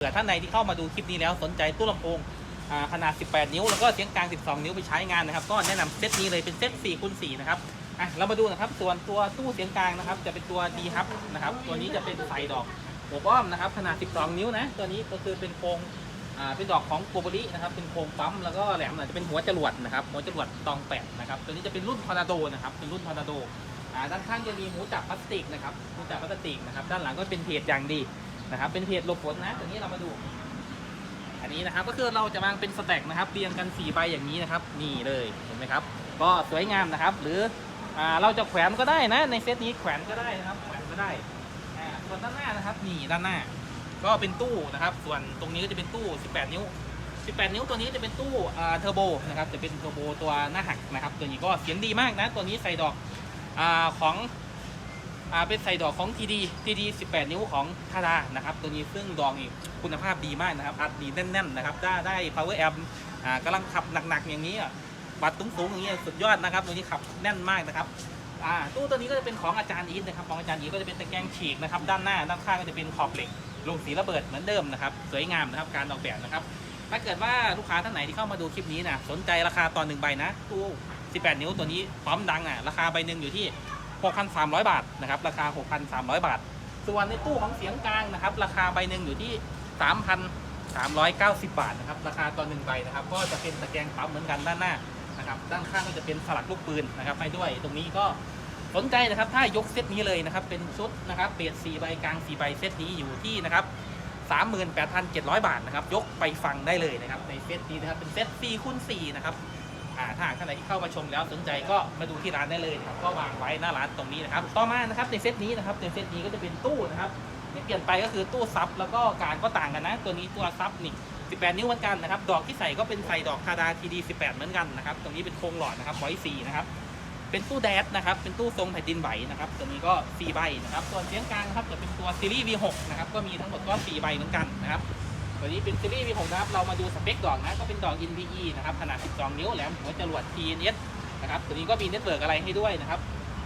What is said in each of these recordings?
เผื่อท่านใดที่เข้ามาดูคลิปนี้แล้วสนใจตู้ลำโพงขนาด 18 นิ้ว แล้วก็เสียงกลาง 12 นิ้วไปใช้งานนะครับ ก็แนะนำเซตนี้เลยเป็นเซต4คูณ4นะครับอะเรามาดูนะครับส่วนตัวตู้เสียงกลางนะครับ จะเป็นตัว D hub นะครับ ตัวนี้จะเป็นใส่ดอกหัวป้อมนะครับ ขนาด 12 นิ้วนะ ตัวนี้ก็คือเป็นโครงอ่าเป็นดอกของโกบรินะครับ เป็นโครงปั๊มแล้วก็แหลมจะเป็นหัวจรวดนะครับ หัวจรวดตองแปดนะครับ ตัวนี้จะเป็นรุ่นทอร์นาโดนะครับ เป็นรุ่นทอร์นาโดอ่าด้านข้างจะมีหูจับพลาสติกนะครับ หูจับพลาสติกนะครับ ด้านหลังก็เป็นเพจอย่างดี นะครับเป็นเพจหลบฝนนะตัวนี้เรามาดู อันนี้นะครับก็คือเราจะวางเป็นสแต็กนะครับเรียงกัน4ใบอย่างนี้นะครับนี่เลยเห็นไหมครับ ก็สวยงามนะครับ หรืออเราจะแขวนก็ได้นะ ในเซตนี้แขวนก็ได้นะครับแขวนก็ได้ส่วนด้านหน้านะครับนี่ด้านหน้า ก็เป็นตู้นะครับ ส่วนตรงนี้ก็จะเป็นตู้ 18 นิ้ว 18 นิ้วตัวนี้จะเป็นตู้เทอร์โบนะครับจะเป็นเทอร์โบตัวหน้าหักนะครับ ตัวนี้ก็เสียงดีมากนะตัวนี้ใส่ดอกอของ อ่าเป็นใส่ดอกของ TD TD 18 นิ้วของทาดานะครับ ตัวนี้ซึ่งดอกนี่คุณภาพดีมากนะครับอัดดีแน่นๆนะครับได้ได้ power amp อ่ากำลังขับหนักๆอย่างนี้อะบัดสูงๆอย่างนี้สุดยอดนะครับตัวนี้ขับแน่นมากนะครับอ่าตู้ตัวนี้ก็จะเป็นของอาจารย์อีทนะครับของอาจารย์อีทก็จะเป็นตะแกรงฉีกนะครับด้านหน้าด้านข้างก็จะเป็นขอบเหล็กลงสีระเบิดเหมือนเดิมนะครับสวยงามนะครับการออกแบบนะครับ ถ้าเกิดว่าลูกค้าท่านไหนที่เข้ามาดูคลิปนี้นะสนใจราคาตอนหนึ่งใบนะตู้ 18 นิ้วตัวนี้พร้อมดังอะราคาใบหนึ่งอยู่ที่ 6,300 บาทนะครับ ราคา 6,300 บาท ส่วนในตู้ของเสียงกลางนะครับ ราคาใบหนึ่งอยู่ที่ 3,390 บาทนะครับ ราคาต่อหนึ่งใบนะครับ ก็จะเป็นตะแกรงปั๊มเหมือนกันด้านหน้านะครับ ด้านข้างก็จะเป็นสลักลูกปืนนะครับให้ด้วย ตรงนี้ก็สนใจนะครับ ถ้ายกเซตนี้เลยนะครับ เป็นชุดนะครับเบส4ใบกลาง4ใบเซตนี้อยู่ที่นะครับ38,700 บาทนะครับ ยกไปฟังได้เลยนะครับ ในเซตนี้นะครับ เป็นเซต4คูณ4นะครับ อ่าถ้าหากท่านไหนที่เข้ามาชมแล้วสนใจก็มาดูที่ร้านได้เลยนะครับก็วางไว้หน้าร้านตรงนี้นะครับต่อมานะครับในเซตนี้นะครับในเซตนี้ก็จะเป็นตู้นะครับที่เปลี่ยนไปก็คือตู้ซับแล้วก็การก็ต่างกันนะ ตัวนี้ตัวซับนี่18 นิ้วเหมือนกันนะครับดอกที่ใส่ก็เป็นใส่ดอกคาดาทีดี18 เหมือนกันนะครับตรงนี้เป็นโครงหลอดนะครับไว้สีนะครับเป็นตู้แดดนะครับ เป็นตู้ทรงแผ่นดินไหวนะครับ ตัวนี้ก็4ใบนะครับ ส่วนเสียงกลางนะครับจะเป็นตัวซีรีส์ V6 นะครับ ก็มีทั้งหมดก็4ใบเหมือนกันนะครับ ตัวนี้เป็นซีรีส์ V6 นะครับ เรามาดูสเปคดอกนะ ก็เป็นดอก NVE นะครับ ขนาด 12 นิ้วแหลมหัวจรวด TNS นะครับ ตัวนี้ก็มีเน็ตเวิร์กอะไรให้ด้วยนะครับ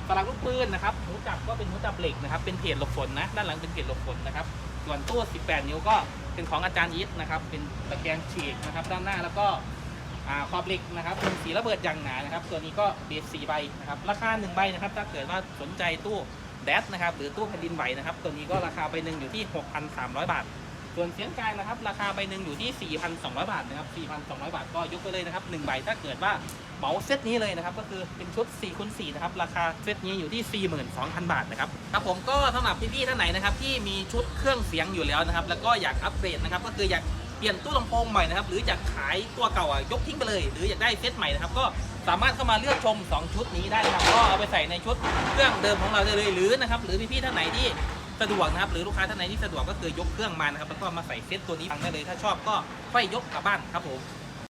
สลักลูกปืนนะครับหูจับก็เป็นหูจับเหล็กนะครับ เป็นเพจหลบฝนนะ ด้านหลังเป็นเพจหลบฝนนะครับ ส่วนตู้ 18 นิ้วก็เป็นของอาจารย์ยิทนะครับ เป็นตะแกรงฉีกนะครับ ด้านหน้าแล้วก็อ่าขอบเหล็กนะครับเป็นสีระเบิดอย่างหนานะครับ ตัวนี้ก็เบส4ใบนะครับ ราคา1ใบนะครับ ถ้าเกิดว่าสนใจตู้แดดนะครับ หรือตู้แผ่นดินไหวนะครับ ตัวนี้ก็ราคาใบหนึ่งอยู่ที่ 6,300 บาท ส่วนเสียงกลางนะครับ ราคาใบหนึ่งอยู่ที่ 4,200 บาทนะครับ 4,200 บาทก็ยกไปเลยนะครับ1ใบถ้าเกิดว่าเหมาเซตนี้เลยนะครับ ก็คือเป็นชุด4คูณ4นะครับ ราคาเซตนี้อยู่ที่ 42,000 บาทนะครับ ครับผมก็สำหรับพี่ๆท่านไหนนะครับที่มีชุดเครื่องเสียงอยู่แล้วนะครับ แล้วก็อยากอัปเกรดนะครับ ก็คืออยากเปลี่ยนตู้ลำโพงใหม่นะครับ หรืออยากขายตัวเก่าอะยกทิ้งไปเลย หรืออยากได้เซตใหม่นะครับ ก็สามารถเข้ามาเลือกชม 2 ชุดนี้ได้นะครับ ก็เอาไปใส่ในชุดเครื่องเดิมของเราได้เลย หรือนะครับ หรือพี่ๆท่านไหนที่ สะดวกนะครับหรือลูกค้าท่านไหนที่สะดวกก็คือยกเครื่องมานะครับแล้วก็มาใส่เซตตัวนี้ฟังได้เลย ถ้าชอบก็ค่อยยกกลับบ้านครับผม